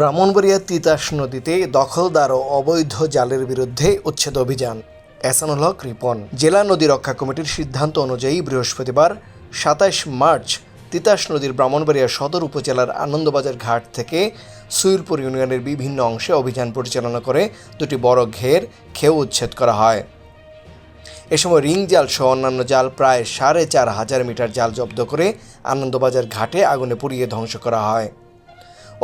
ব্রাহ্মণবাড়িয়া তিতাস নদীতে দখলদার ও অবৈধ জালের বিরুদ্ধে উচ্ছেদ অভিযান। এসানুল হক রিপন। জেলা নদী রক্ষা কমিটির সিদ্ধান্ত অনুযায়ী বৃহস্পতিবার সাতাইশ মার্চ তিতাস নদীর ব্রাহ্মণবাড়িয়া সদর উপজেলার আনন্দবাজার ঘাট থেকে সুইলপুর ইউনিয়নের বিভিন্ন অংশে অভিযান পরিচালনা করে দুটি বড় ঘের খেউ উচ্ছেদ করা হয়। এ সময় রিং জাল সহ অন্যান্য জাল প্রায় সাড়ে চার হাজার মিটার জাল জব্দ করে আনন্দবাজার ঘাটে আগুনে পুড়িয়ে ধ্বংস করা হয়।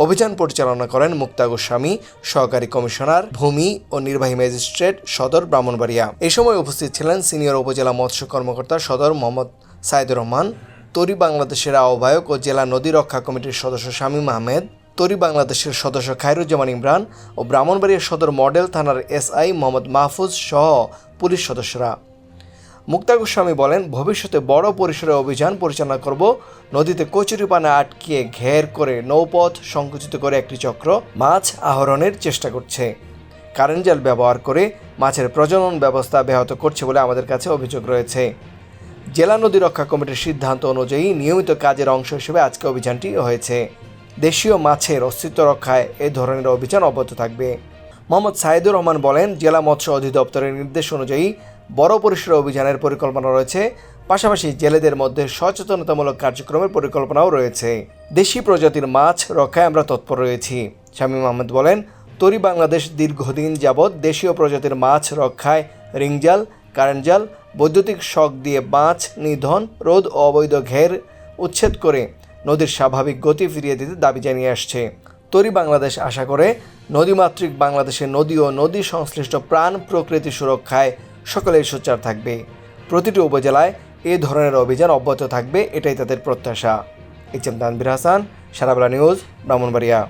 অভিযান পরিচালনা করেন মুক্তা গোস্বামী, সহকারী কমিশনার, ভূমি ও নির্বাহী ম্যাজিস্ট্রেট সদর ব্রাহ্মণবাড়িয়া। এ সময় উপস্থিত ছিলেন সিনিয়র উপজেলা মৎস্য কর্মকর্তা সদর মোহাম্মদ সাইদুর রহমান, তরি বাংলাদেশের আহ্বায়ক ও জেলা নদী রক্ষা কমিটির সদস্য শামীম আহমেদ, তরি বাংলাদেশের সদস্য খায়রুজ্জামান ইমরান ও ব্রাহ্মণবাড়িয়া সদর মডেল থানার এসআই মোহাম্মদ মাহফুজ সহ পুলিশ সদস্যরা। মুক্তা গোস্বামী বলেন, ভবিষ্যতে বড় পরিসরে অভিযান পরিচালনা করব। নদীতে কচুরিপানা আটকিয়ে ঘের করে নৌপথ সংকুচিত করে একটি চক্র মাছ আহরণের চেষ্টা করছে। কারেন্ট জাল ব্যবহার করে মাছের প্রজনন ব্যবস্থা ব্যাহত করছে বলে আমাদের কাছে অভিযোগ রয়েছে। জেলা নদী রক্ষা কমিটির সিদ্ধান্ত অনুযায়ী নিয়মিত কাজের অংশ হিসেবে আজকে অভিযানটি হয়েছে। দেশীয় মাছের অস্তিত্ব রক্ষায় এ ধরনের অভিযান অব্যাহত থাকবে। মোহাম্মদ সাইদুর রহমান বলেন, জেলা মৎস্য অধিদপ্তরের নির্দেশ অনুযায়ী বড় পরিসরে অভিযানের পরিকল্পনা রয়েছে। পাশাপাশি জেলেদের মধ্যে সচেতনতামূলক কার্যক্রমের পরিকল্পনাও রয়েছে। দেশি প্রজাতির মাছ রক্ষায় আমরা তৎপর রয়েছি। শামীম আহমেদ বলেন, তরি বাংলাদেশ দীর্ঘদিন যাবৎ দেশীয় প্রজাতির মাছ রক্ষায় রিংজাল কারেন্ট জাল বৈদ্যুতিক শক দিয়ে মাছ, নিধন, রোদ ও অবৈধ ঘের উচ্ছেদ করে নদীর স্বাভাবিক গতি ফিরিয়ে দিতে দাবি জানিয়ে আসছে। তরি বাংলাদেশ আশা করে, নদীমাতৃক বাংলাদেশের নদী ও নদী সংশ্লিষ্ট প্রাণ প্রকৃতি সুরক্ষায় সকলেই সোচ্চার থাকবে। প্রতিটি উপজেলায় এ ধরনের অভিযান অব্যাহত থাকবে, এটাই তাদের প্রত্যাশা। H M Tanvir Hasan, Sarabela news, Brahmanbaria.